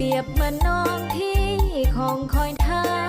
เปรียบเหมือนน้องที่ของคอยเธอ